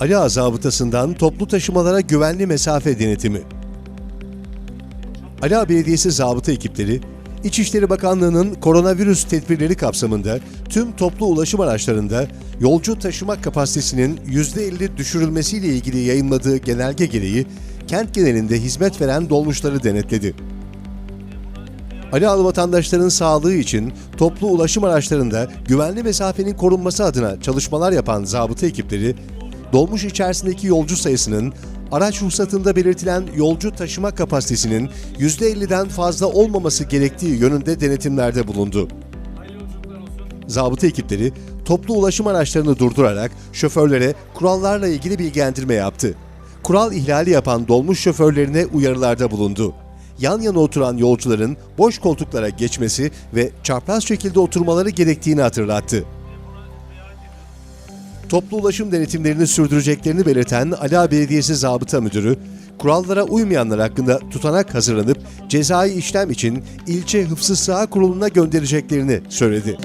Ali Ağa zabıtasından toplu taşımalara güvenli mesafe denetimi. Ali Ağa Belediyesi zabıta ekipleri, İçişleri Bakanlığı'nın koronavirüs tedbirleri kapsamında tüm toplu ulaşım araçlarında yolcu taşıma kapasitesinin %50 düşürülmesiyle ilgili yayınladığı genelge gereği kent genelinde hizmet veren dolmuşları denetledi. Ali Ağalı vatandaşların sağlığı için toplu ulaşım araçlarında güvenli mesafenin korunması adına çalışmalar yapan zabıta ekipleri, dolmuş içerisindeki yolcu sayısının araç ruhsatında belirtilen yolcu taşıma kapasitesinin %50'den fazla olmaması gerektiği yönünde denetimlerde bulundu. Zabıta ekipleri toplu ulaşım araçlarını durdurarak şoförlere kurallarla ilgili bilgilendirme yaptı. Kural ihlali yapan dolmuş şoförlerine uyarılarda bulundu. Yan yana oturan yolcuların boş koltuklara geçmesi ve çapraz şekilde oturmaları gerektiğini hatırlattı. Toplu ulaşım denetimlerini sürdüreceklerini belirten Ala Belediyesi Zabıta Müdürü, kurallara uymayanlar hakkında tutanak hazırlanıp cezai işlem için ilçe hıfzı saha kuruluna göndereceklerini söyledi.